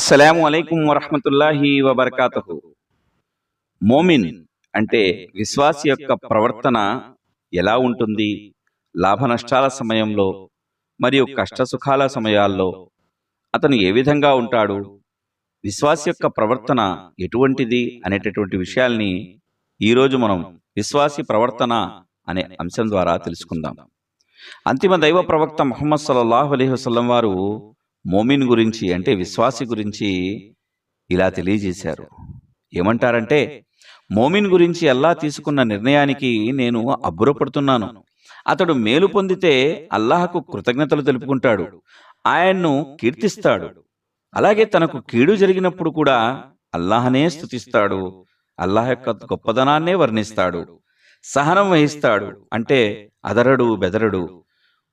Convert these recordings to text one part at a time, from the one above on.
అస్సలాము అలైకుం వరహమతుల్లాహి వబర్కాతహు. మోమిన్ అంటే విశ్వాసి యొక్క ప్రవర్తన ఎలా ఉంటుంది? లాభ నష్టాల సమయంలో మరియు కష్ట సుఖాల సమయాల్లో అతను ఏ విధంగా ఉంటాడు? విశ్వాసి యొక్క ప్రవర్తన ఎటువంటిది అనేటటువంటి విషయాల్ని ఈరోజు మనం విశ్వాసి ప్రవర్తన అనే అంశం ద్వారా తెలుసుకుందాం. అంతిమ దైవ ప్రవక్త మొహమ్మద్ సల్లాహు అలీ వసలం వారు మోమిన్ గురించి అంటే విశ్వాసి గురించి ఇలా తెలియజేశారు. ఏమంటారంటే మోమిన్ గురించి అల్లా తీసుకున్న నిర్ణయానికి నేను అబ్బురపడుతున్నాను. అతడు మేలు పొందితే అల్లాహకు కృతజ్ఞతలు తెలుపుకుంటాడు. ఆయన్ను కీర్తిస్తాడు. అలాగే తనకు కీడు జరిగినప్పుడు కూడా అల్లాహనే స్థుతిస్తాడు అల్లాహ్ యొక్క గొప్పదనాన్నే వర్ణిస్తాడు. సహనం వహిస్తాడు. అంటే అదరడు బెదరడు.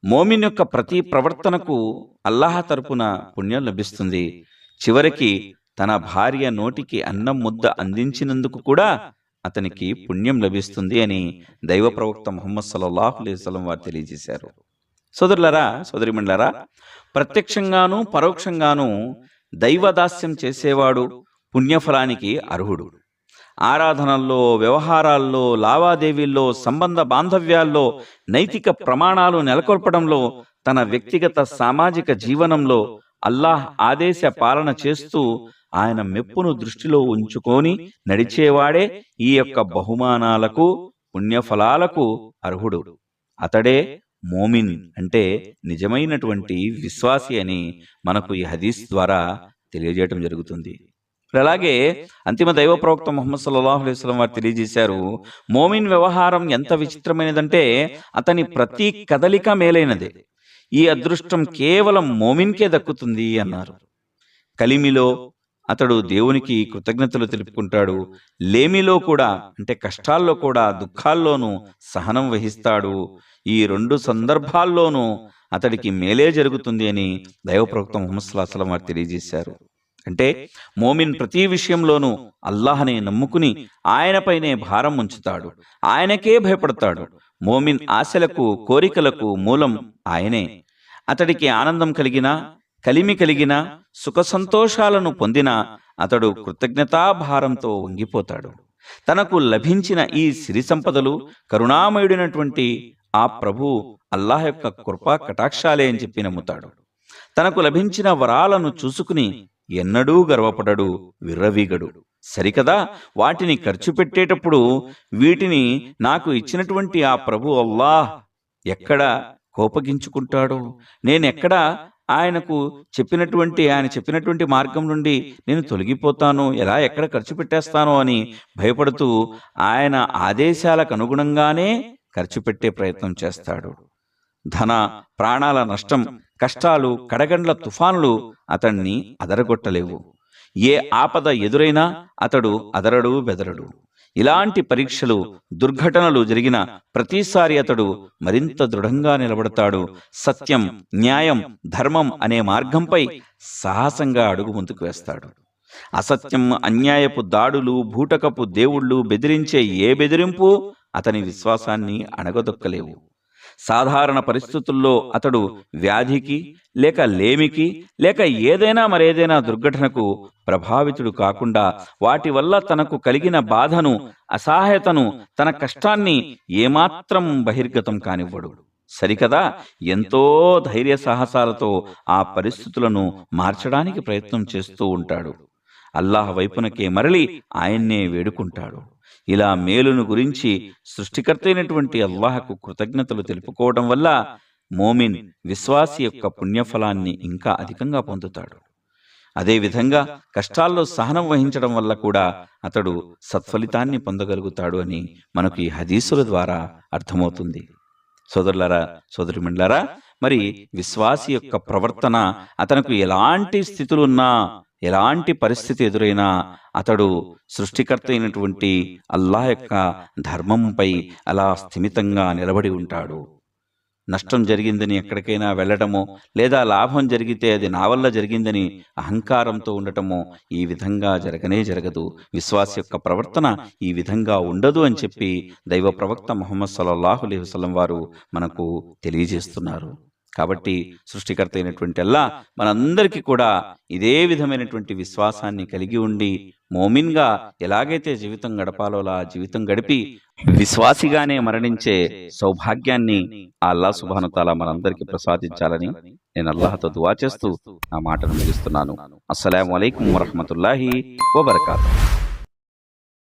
మోమిన్ యొక్క ప్రతి ప్రవర్తనకు అల్లాహ తరపున పుణ్యం లభిస్తుంది. చివరికి తన భార్య నోటికి అన్నం ముద్ద అందించినందుకు కూడా అతనికి పుణ్యం లభిస్తుంది అని దైవ ప్రవక్త ముహమ్మద్ సల్లల్లాహు అలైహి వారు తెలియజేశారు. సోదరులరా సోదరిమండలరా ప్రత్యక్షంగాను పరోక్షంగాను దైవదాస్యం చేసేవాడు పుణ్యఫలానికి అర్హుడు. ఆరాధనల్లో వ్యవహారాల్లో లావాదేవీల్లో సంబంధ బాంధవ్యాల్లో నైతిక ప్రమాణాలు నెలకొల్పడంలో తన వ్యక్తిగత సామాజిక జీవనంలో అల్లాహ్ ఆదేశ పాలన చేస్తూ ఆయన మెప్పును దృష్టిలో ఉంచుకొని నడిచేవాడే ఈ యొక్క బహుమానాలకు పుణ్యఫలాలకు అర్హుడు. అతడే మోమిన్ అంటే నిజమైనటువంటి విశ్వాసి అని మనకు ఈ హదీస్ ద్వారా తెలియజేయటం జరుగుతుంది. అలాగే అంతిమ దైవ ప్రవక్త ముహమ్మద్ సల్లాహు అలైస్లం వారు తెలియజేశారు మోమిన్ వ్యవహారం ఎంత విచిత్రమైనదంటే అతని ప్రతి కదలిక మేలైనదే. ఈ అదృష్టం కేవలం మోమిన్కే దక్కుతుంది అన్నారు. కలిమిలో అతడు దేవునికి కృతజ్ఞతలు తెలుపుకుంటాడు లేమిలో కూడా అంటే కష్టాల్లో కూడా దుఃఖాల్లోనూ సహనం వహిస్తాడు. ఈ రెండు సందర్భాల్లోనూ అతడికి మేలే జరుగుతుంది అని దైవ ప్రవక్త ముహమ్మద్ సల్లాహం వారు తెలియజేశారు. అంటే మోమిన్ ప్రతి విషయంలోనూ అల్లాహనే నమ్ముకుని ఆయనపైనే భారం ఉంచుతాడు. ఆయనకే భయపడతాడు. మోమిన్ ఆశలకు కోరికలకు మూలం ఆయనే. అతడికి ఆనందం కలిగినా కలిమి కలిగిన సుఖ సంతోషాలను పొందిన అతడు కృతజ్ఞతాభారంతో వంగిపోతాడు. తనకు లభించిన ఈ సిరి సంపదలు కరుణామయుడినటువంటి ఆ ప్రభు అల్లాహ్ యొక్క కృపా కటాక్షాలే అని చెప్పి నమ్ముతాడు. తనకు లభించిన వరాలను చూసుకుని ఎన్నడూ గర్వపడడు విర్రవీగడు. సరికదా? వాటిని ఖర్చు పెట్టేటప్పుడు వీటిని నాకు ఇచ్చినటువంటి ఆ ప్రభు అల్లాహ్ ఎక్కడ కోపగించుకుంటాడో? నేనెక్కడ ఆయనకు చెప్పినటువంటి ఆయన చెప్పినటువంటి మార్గం నుండి నేను తొలగిపోతాను ఎలా ఎక్కడ ఖర్చు పెట్టేస్తానో అని భయపడుతూ ఆయన ఆదేశాలకు అనుగుణంగానే ఖర్చు పెట్టే ప్రయత్నం చేస్తాడు. ధన ప్రాణాల నష్టం కష్టాలు కడగండ్ల తుఫానులు అతన్ని అదరగొట్టలేవు. ఏ ఆపద ఎదురైనా అతడు అదరడు బెదరడు. ఇలాంటి పరీక్షలు దుర్ఘటనలు జరిగిన ప్రతిసారి అతడు మరింత దృఢంగా నిలబడతాడు. సత్యం న్యాయం ధర్మం అనే మార్గంపై సాహసంగా అడుగు ముందుకు వేస్తాడు. అసత్యం అన్యాయపు దాడులు భూటకపు దేవుళ్ళు బెదిరించే ఏ బెదిరింపు అతని విశ్వాసాన్ని అణగదొక్కలేవు. సాధారణ పరిస్థితుల్లో అతడు వ్యాధికి లేక లేమికి లేక ఏదైనా మరేదైనా దుర్ఘటనకు ప్రభావితుడు కాకుండా వాటి వల్ల తనకు కలిగిన బాధను అసహాయతను తన కష్టాన్ని ఏమాత్రం బహిర్గతం కానివ్వడు. సరికదా? ఎంతో ధైర్య సాహసాలతో ఆ పరిస్థితులను మార్చడానికి ప్రయత్నం చేస్తూ ఉంటాడు. అల్లాహ్ వైపునకే మరలి ఆయన్నే వేడుకుంటాడు. ఇలా మేలును గురించి సృష్టికర్త అయినటువంటి అల్లాహకు కృతజ్ఞతలు తెలుపుకోవడం వల్ల మోమిన్ విశ్వాసి యొక్క పుణ్యఫలాన్ని ఇంకా అధికంగా పొందుతాడు. అదేవిధంగా కష్టాల్లో సహనం వహించడం వల్ల కూడా అతడు సత్ఫలితాన్ని పొందగలుగుతాడు అని మనకు ఈ హదీసుల ద్వారా అర్థమవుతుంది. సోదరులారా సోదరిమండలారా మరి విశ్వాసి యొక్క ప్రవర్తన అతనికి ఎలాంటి స్థితులున్నా ఎలాంటి పరిస్థితి ఎదురైనా అతడు సృష్టికర్త అయినటువంటి అల్లాహ్ యొక్క ధర్మంపై అలా స్థిమితంగా నిలబడి ఉంటాడు. నష్టం జరిగిందని ఎక్కడికైనా వెళ్ళటమో లేదా లాభం జరిగితే అది నా వల్ల జరిగిందని అహంకారంతో ఉండటమో ఈ విధంగా జరగనే జరగదు. విశ్వాస యొక్క ప్రవర్తన ఈ విధంగా ఉండదు అని చెప్పి దైవ ప్రవక్త ముహమ్మద్ సల్లాహు అలైహి వసలం వారు మనకు తెలియజేస్తున్నారు. కాబట్టి సృష్టికర్త అయినటువంటి అల్లా మనందరికీ కూడా ఇదే విధమైనటువంటి విశ్వాసాన్ని కలిగి ఉండి మోమిన్గా ఎలాగైతే జీవితం గడపాలో అలా జీవితం గడిపి విశ్వాసిగానే మరణించే సౌభాగ్యాన్ని ఆ అల్లా సుభానుతాల మనందరికీ ప్రసాదించాలని నేను అల్లాహతో దువా చేస్తూ నా మాటను ముగిస్తున్నాను. అస్సలం అయికం వరహమతుల్లాహి వబర్కాతూ.